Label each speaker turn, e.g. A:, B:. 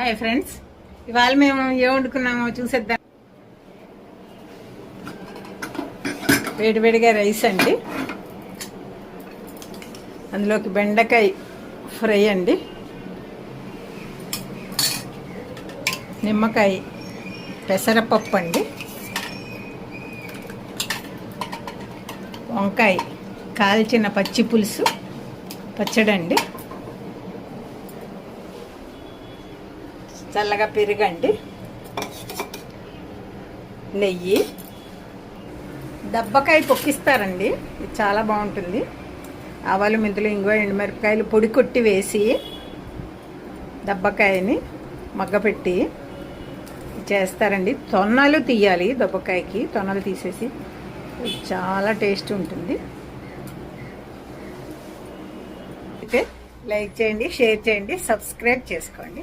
A: Hi friends ఇవాళ మేము ఏం వండుకున్నామో చూసేద్దాం. వేడివేడిగా రైస్ అండి. అందులోకి బెండకాయ ఫ్రై అండి. నిమ్మకాయ పెసరపప్పు అండి. వంకాయ కాల్చిన పచ్చి పులుసు పచ్చడి చల్లగా పెరుగండి. నెయ్యి. దబ్బకాయ పొక్కిస్తారండి. ఇది చాలా బాగుంటుంది. ఆవాలు మెంతులు ఇంగువ ఎండుమిరపకాయలు పొడి కొట్టి వేసి దబ్బకాయని మగ్గపెట్టి చేస్తారండి. తొన్నలు తీయాలి దబ్బకాయకి. తొన్నలు తీసేసి చాలా టేస్ట్ ఉంటుంది. అయితే లైక్ చేయండి షేర్ చేయండి సబ్స్క్రైబ్ చేసుకోండి.